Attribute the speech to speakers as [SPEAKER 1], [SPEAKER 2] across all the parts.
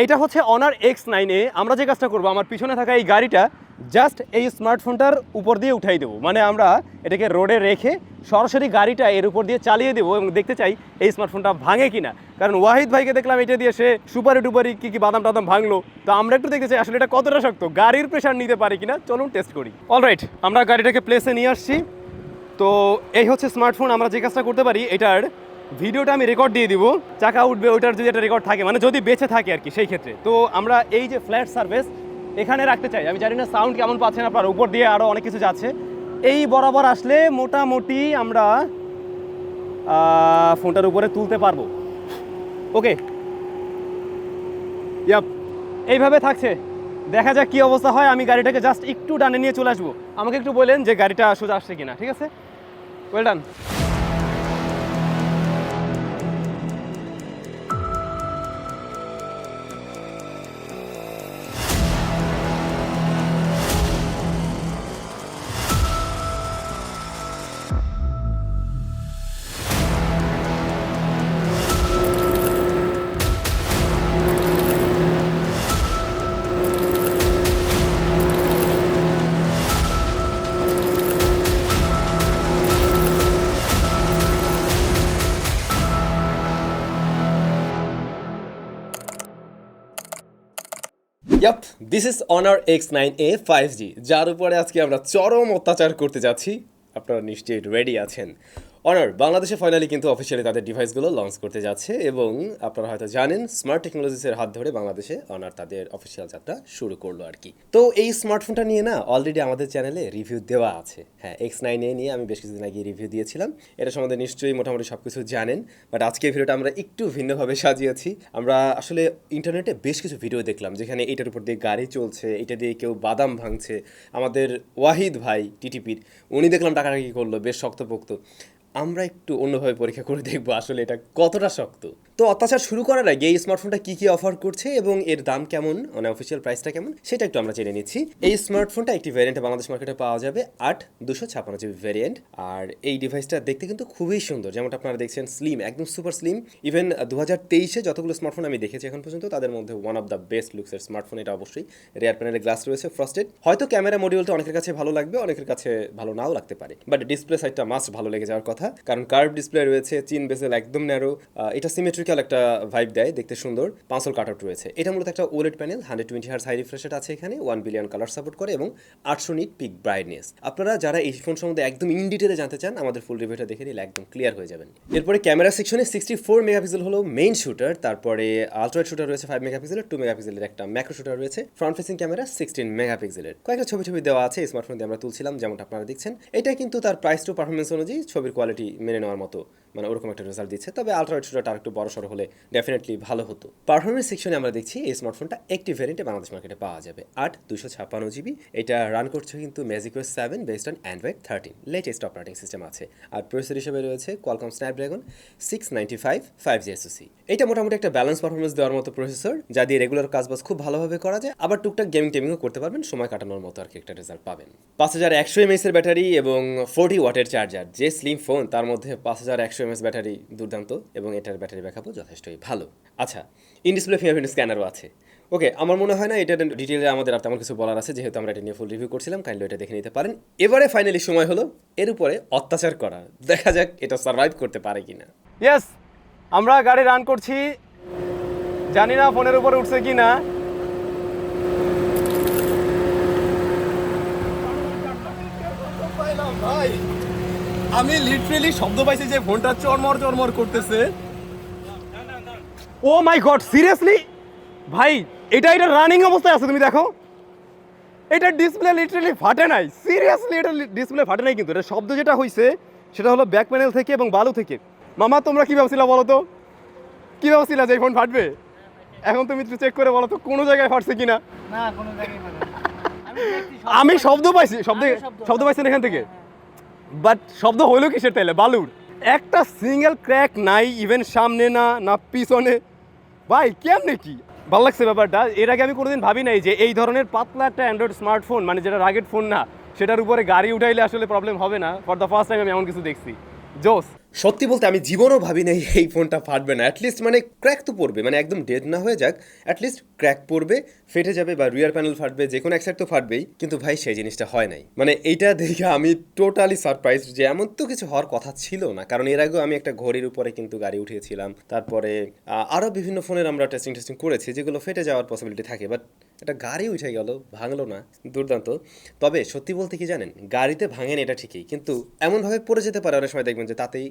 [SPEAKER 1] এইটা হচ্ছে honour X nine আমরা যে কাজটা করব, আমার পিছনে থাকা এই গাড়িটা জাস্ট এই স্মার্টফোনটার উপর দিয়ে উঠাই দেবো। মানে আমরা এটাকে রোডে রেখে সরাসরি গাড়িটা এর উপর দিয়ে চালিয়ে দেবো এবং দেখতে চাই এই স্মার্টফোনটা ভাঙে কিনা। কারণ ওয়াহিদ ভাইকে দেখলাম এটা দিয়ে সে সুপারি টুপারি কী কী বাদাম টাদাম ভাঙলো। তো আমরা একটু দেখতে চাই আসলে এটা কতটা শক্ত, গাড়ির প্রেশার নিতে পারে কিনা। চলুন টেস্ট করি। অলরাইট আমরা গাড়িটাকে প্লেসে নিয়ে আসছি। তো এই হচ্ছে স্মার্টফোন আমরা যে কাজটা করতে পারি, এটার ভিডিওটা আমি রেকর্ড দিয়ে দিব, চাকা উঠবে, ওইটার যদি একটা রেকর্ড থাকে মানে যদি বেঁচে থাকে আর কি, সেই ক্ষেত্রে। তো আমরা এই যে ফ্ল্যাট সার্ভিস এখানে রাখতে চাই। আমি জানি না সাউন্ড কেমন পাচ্ছেন আপনার, উপর দিয়ে আরও অনেক কিছু যাচ্ছে। এই বরাবর আসলে মোটামুটি আমরা ফোনটার উপরে তুলতে পারব। ওকে ইয়াপ এইভাবে থাকছে। দেখা যাক কি অবস্থা হয়। আমি গাড়িটাকে জাস্ট একটু ডানে নিয়ে চলে আসব। আমাকে একটু বললেন যে গাড়িটা সোজা আসছে কিনা, ঠিক আছে? Well done yup this is Honor X nine A five G যার উপরে আজকে আমরা চরম অত্যাচার করতে যাচ্ছি। আপনারা নিশ্চয়ই রেডি আছেন। অনার বাংলাদেশে ফাইনালি কিন্তু অফিসিয়ালি তাদের ডিভাইসগুলো লঞ্চ করতে যাচ্ছে এবং আপনারা হয়তো জানেন স্মার্ট টেকনোলজিসের হাত ধরে বাংলাদেশে অনার তাদের অফিসিয়াল যাত্রা শুরু করল আর কি। তো এই স্মার্টফোনটা নিয়ে না অলরেডি আমাদের চ্যানেলে রিভিউ দেওয়া আছে। হ্যাঁ এক্স নাইন এ নিয়ে আমি বেশ কিছুদিন আগে রিভিউ দিয়েছিলাম। এটা সম্বন্ধে নিশ্চয়ই মোটামুটি সব কিছু জানেন বাট আজকে ভিডিওটা আমরা একটু ভিন্নভাবে সাজিয়েছি। আমরা আসলে ইন্টারনেটে বেশ কিছু ভিডিও দেখলাম, যেখানে এটার উপর দিয়ে গাড়ি চলছে, এটা দিয়ে কেউ বাদাম ভাঙছে। আমাদের ওয়াহিদ ভাই টিটিপির উনি দেখলাম টাকাটাকি করল, বেশ শক্তপোক্ত। আমরা একটু অন্যভাবে পরীক্ষা করে দেখব আসলে এটা কতটা শক্ত। তো অত্যাচার শুরু করার আগে এই স্মার্টফোনটা কি কি অফার করছে এবং এর দাম কেমন? মানে অফিসিয়াল প্রাইসটা কেমন? সেটা একটু আমরা জেনে নিচ্ছি। এই স্মার্টফোনটা একটি ভ্যারিয়েন্টে বাংলাদেশ মার্কেটে পাওয়া যাবে, আট দুশো ছাপান্ন জিবি ভ্যারিয়েন্ট আর এই ডিভাইসটা দেখতে কিন্তু খুবই সুন্দর। যেমনটা আপনারা দেখছেন স্লিম একদম সুপার স্লিম ইভেন দু হাজার তেইশে যতগুলো স্মার্টফোন আমি দেখেছি এখন পর্যন্ত, তাদের মধ্যে ওয়ান অফ দ্য বেস্ট লুকসের স্মার্টফোন এটা অবশ্যই। রেয়ার প্যানেলের গ্লাস রয়েছে ফ্রস্টেড হয়তো ক্যামেরা মডিউলটা অনেকের কাছে ভালো লাগবে, অনেকের কাছে ভালো নাও লাগতে পারে। বাট ডিসপ্লে সাইডটা মাস্ট ভালো লেগে যাওয়ার কথা। কারণ কার্ভ ডিসপ্লে রয়েছে চিন বেসেল একদম ন্যারো এটা সিমেট্রিক্যাল একটা ভাইব দেয়, দেখতে সুন্দর। পাঁচল কাট আউট রয়েছে। এটা মূলত একটা OLED panel hundred twenty hertz high refresh rate আছে এখানে ওয়ান বিলিয়ন কালার সাপোর্ট করে এবং আটশো নিট পিক ব্রাইটনেস আপনারা যারা এই ফোন সম্বন্ধে একদম ইন ডিটেলে জানতে চান, আমাদের ফুল রিভিউটা দেখে নিলে একদম ক্লিয়ার হয়ে যাবেন। এরপরে ক্যামেরা সেকশনে সিক্সটি ফোর মেগাপিক্সেল হলো মেইন শুটার তারপরে আলট্রাইট শুটার রয়েছে ফাইভ মেগাপিক্সেলের টু মেগাপিক্সেলের একটা ম্যাক্রো শুটার রয়েছে। ফ্রন্ট ফেসিং ক্যামেরা সিক্সটিন মেগাপিক্সেলের কয়েকটা ছবি ছবি দেওয়া আছে স্মার্টফোন দিয়ে আমরা তুলছিলাম, যেমনটা আপনারা দেখছেন। এটা কিন্তু তার প্রাইস টু পারফরমেন্স অনুযায়ী ছবির কোয়ালিটি মেনে নেওয়ার মতো। মানে ওরকম একটা রেজাল্ট দিচ্ছে। তবে আলট্রাইট শুটারটা আরেকটু বড় সড়ো হলে ডেফিনেটলি ভালো হতো। পারফরমেন্স সেকশনে আমরা দেখছি এই স্মার্টফোনটা একটি ভ্যারিয়েন্টে বাংলাদেশ মার্কেটে পাওয়া যাবে। আট দুশো ছাপ্পান্ন জিবি এটা রান করছে কিন্তু MagicOS seven based on Android thirteen latest operating system আছে। আর প্রসেসর হিসেবে রয়েছে Qualcomm Snapdragon six ninety five five G SoC এটা মোটামুটি একটা ব্যালেন্স পারফরমেন্স দেওয়ার মতো প্রসেসর যা দিয়ে রেগুলার কাজবাজ খুব ভালোভাবে করা যায়। আবার টুকটাক গেমিং টেমিংও করতে পারবেন, সময় কাটানোর মতো আর কি একটা রেজাল্ট পাবেন। পাঁচ হাজার একশো এমএস এর ব্যাটারি এবং ফোর্টি ওয়াটের চার্জার যে স্লিম ফোন তার মধ্যে পাঁচ হাজার একশো এমএস ব্যাটারি দুর্দান্ত এবং এটার ব্যাটারি ব্যাকআপও যথেষ্টই ভালো। আচ্ছা ইন ডিসপ্লে ফিঙ্গারপ্রিন্ট স্ক্যানারও আছে। ওকে আমার মনে হয় না এটা ডিটেলে আমাদের আর তেমন কিছু বলার আছে যেহেতু আমরা এটা নিয়ে ফুল রিভিউ করছিলাম কাইন্ডলি এটা দেখে নিতে পারেন। এবারে ফাইনালি সময় হলো এর উপরে অত্যাচার করা। দেখা যাক এটা সার্ভাইভ করতে পারে কিনা। ইয়েস আমরা গাড়ি রান করছি। জানি না ফোনের উপরে উঠছে কি না
[SPEAKER 2] ভাই আমি লিটারেলি শব্দ পাইছি যে ফোনটা চরমর চরমর করতেছে।
[SPEAKER 1] ও মাই গড সিরিয়াসলি ভাই এটা এটা রানিং অবস্থায় আছে তুমি দেখো। এটা ডিসপ্লে লিটারালি ফাটে নাই। সিরিয়াসলি এটা ডিসপ্লে ফাটে নাই কিন্তু। এটা শব্দ যেটা হয়েছে সেটা হলো ব্যাক প্যানেল থেকে এবং বালু থেকে। মামা তোমরা কি ভাবছিলা বলো তো? কি ভাবছিলা যে ফোন ফাটবে? এখন তুমি একটু চেক করে বলো তো কোনো জায়গায় ফাটছে কিনা?
[SPEAKER 3] না কোনো জায়গায় আমি শব্দ-
[SPEAKER 1] পাইছি শব্দ
[SPEAKER 3] শব্দ-
[SPEAKER 1] শব্দ পাইছেন এখান থেকে? বাট শব্দ হইল কিসের তাইলে? বালুর। একটা সিঙ্গেল ক্র্যাক নাই ইভেন সামনে না না পিছনে। ভাই, কেমনে কি? ভালো লাগছে ব্যাপারটা। এর আগে আমি কোনোদিন ভাবি নাই যে এই ধরনের পাতলা একটা অ্যান্ড্রয়েড স্মার্টফোন মানে যেটা রাগেড ফোন না, সেটার উপরে গাড়ি উঠাইলে আসলে প্রবলেম হবে না। ফর দ্য ফার্স্ট টাইম আমি এমন কিছু দেখছি। জোস। সত্যি বলতে আমি জীবনও ভাবি না এই ফোনটা ফাটবে না। অ্যাটলিস্ট মানে ক্র্যাক তো পড়বে মানে একদম ডেড না হয়ে যাক। অ্যাটলিস্ট ক্র্যাক পড়বে, ফেটে যাবে বা রিয়ার প্যানেল ফাটবে যে কোনো এক সাইড তো ফাটবেই। কিন্তু ভাই, সেই জিনিসটা হয় নাই। মানে এইটা দেখে আমি টোটালি সারপ্রাইজ যে এমন তো কিছু হওয়ার কথা ছিল না। কারণ এর আগেও আমি একটা ঘড়ির উপরে কিন্তু গাড়ি উঠিয়েছিলাম। তারপরে আরও বিভিন্ন ফোনের আমরা টেস্টিং টেস্টিং করেছি, যেগুলো ফেটে যাওয়ার পসিবিলিটি থাকে। বাট এটা গাড়ি উঠে গেল, ভাঙলো না, দুর্দান্ত। তবে সত্যি বলতে কি জানেন? গাড়িতে ভাঙেন এটা ঠিকই। কিন্তু এমনভাবে পড়ে যেতে পারে অনেক সময় দেখবেন যে তাতেই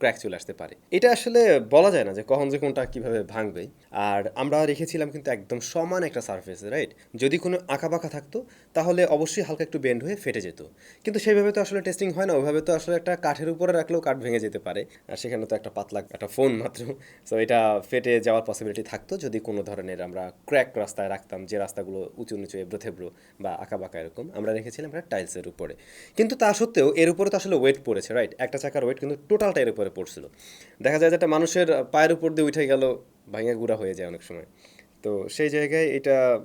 [SPEAKER 1] ক্র্যাক চলে আসতে পারে। এটা আসলে বলা যায় না যে কখন যে কোনটা কীভাবে ভাঙবে। আর আমরা রেখেছিলাম কিন্তু একদম সমান একটা সারফেস রাইট যদি কোনো আঁকা বাঁকা থাকতো, তাহলে অবশ্যই হালকা একটু বেন্ড হয়ে ফেটে যেত। কিন্তু সেইভাবে তো আসলে টেস্টিং হয় না, ওইভাবে তো আসলে একটা কাঠের উপরে রাখলেও কাঠ ভেঙে যেতে পারে। আর সেখানে তো একটা পাতলা একটা ফোন মাত্র। সো এটা ফেটে যাওয়ার পসিবিলিটি থাকতো যদি কোনো ধরনের আমরা ক্র্যাক রাস্তায় রাখতাম, যে রাস্তাগুলো উঁচু নিচু এবড়ো থেবড়ো বা আঁকা বাঁকা এরকম। আমরা রেখেছিলাম একটা টাইলসের উপরে। কিন্তু তা সত্ত্বেও এর উপরে তো আসলে ওয়েট পড়েছে রাইট একটা চাকার ওয়েট কিন্তু টোটালটা এর উপরে পড়ছিল। দেখা যায় যে একটা মানুষের পায়ের উপর দিয়ে উঠে গেল ভাঙা গুঁড়া হয়ে যায় অনেক সময়। তো সেই জায়গায় এটা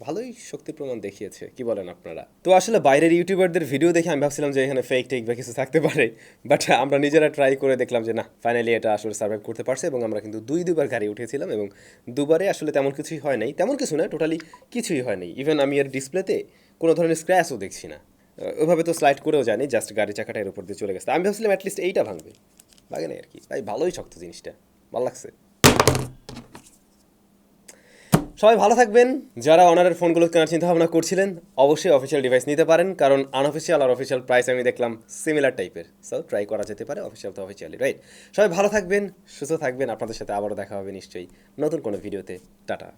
[SPEAKER 1] ভালোই শক্তি প্রমাণ দেখিয়েছে। কি বলেন আপনারা? তো আসলে বাইরের ইউটিউবারদের ভিডিও দেখে আমি ভাবছিলাম যে এখানে ফেক টেক বা কিছু থাকতে পারে। বাট আমরা নিজেরা ট্রাই করে দেখলাম যে না ফাইনালি এটা আসলে সার্ভাইভ করতে পারছে এবং আমরা কিন্তু দুই দুবার গাড়ি উঠেছিলাম এবং দুবারে আসলে তেমন কিছুই হয় নাই। তেমন কিছু না টোটালি কিছুই হয় নাই। ইভেন আমি এর ডিসপ্লেতে কোনো ধরনের স্ক্র্যাচও দেখছি না। আহ, ওইভাবে তো স্লাইড করেও জানি জাস্ট গাড়ি চাকাটা এর উপর দিয়ে চলে গেছে। আমি ভাবছিলাম অ্যাটলিস্ট এইটা ভাঙবে। ভাগে নাই আর কি। ভাই ভালোই শক্ত জিনিসটা। ভালো লাগছে। সবাই ভালো থাকবেন। যারা অনারের ফোনগুলো কেনার চিন্তা ভাবনা করছিলেন, অবশ্যই অফিসিয়াল ডিভাইস নিতে পারেন, কারণ আনঅফিসিয়াল আর অফিসিয়াল প্রাইস আমি দেখলাম সিমিলার টাইপের সো ট্রাই করা যেতে পারে অফিসিয়াল তো অফিসিয়ালি রাইট সবাই ভালো থাকবেন, সুস্থ থাকবেন। আপনাদের সাথে আবারও দেখা হবে নিশ্চয়ই নতুন কোনো ভিডিওতে টাটা।